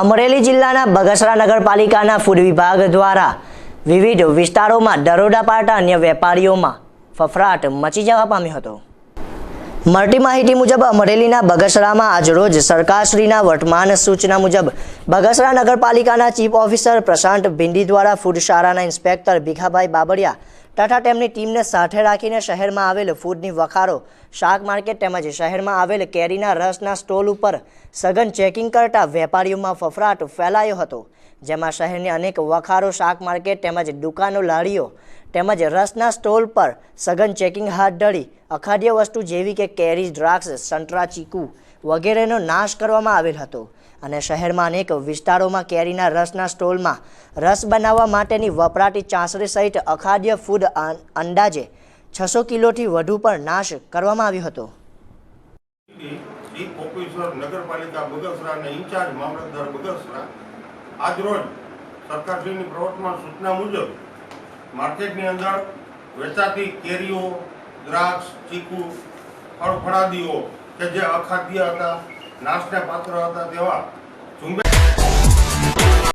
અમરેલી જિલ્લાના બગસરા નગરપાલિકાના ફૂડ વિભાગ દ્વારા વિવિધ વિસ્તારોમાં દરોડા પાડતા અન્ય વેપારીઓમાં ફફડાટ મચી જવા પામ્યો હતો. મળતી માહિતી મુજબ અમરેલીના બગસરામાં આજરોજ સરકારશ્રીના વર્તમાન સૂચના મુજબ બગસરા નગરપાલિકાના ચીફ ઓફિસર પ્રશાંત ભિંડી દ્વારા ફૂડ શાળાના ઇન્સ્પેક્ટર ભીખાભાઈ બાબરિયા તથા તેમની ટીમને સાથે રાખીને શહેરમાં આવેલ ફૂડની વખારો, શાક માર્કેટ તેમજ શહેરમાં આવેલ કેરીના રસના સ્ટોલ ઉપર સઘન ચેકિંગ કરતા વેપારીઓમાં ફફડાટ ફેલાયો હતો, જેમાં શહેરની અનેક વખારો, શાક માર્કેટ તેમજ દુકાનો, લારીઓ તેમજ રસના સ્ટોલ પર સઘન ચેકિંગ હાથ ધરી, અખાદ્ય વસ્તુ જેવી કે કેરી દ્રાક્ષ, સંતરા, ચીકુ વગેરેનો નાશ કરવામાં આવેલ હતો. અને શહેરમાં અનેક વિસ્તારોમાં કેરીના રસના સ્ટોલમાં રસ બનાવવા માટેની વપરાતી ચાસણી સહિત અખાદ્ય ફૂડ અંદાજે છસો કિલોથી વધુ પણ નાશ કરવામાં આવ્યો હતો. સરકારશ્રીની પ્રવર્તમાન સૂચના મુજબ માર્કેટની અંદર વેચાતી કેરીઓ, દ્રાક્ષ, ચીકુ ફળફળાદીઓ કે જે અખાદ્ય હતા, નાશને પાત્ર હતા તેવા ઝુંબેશ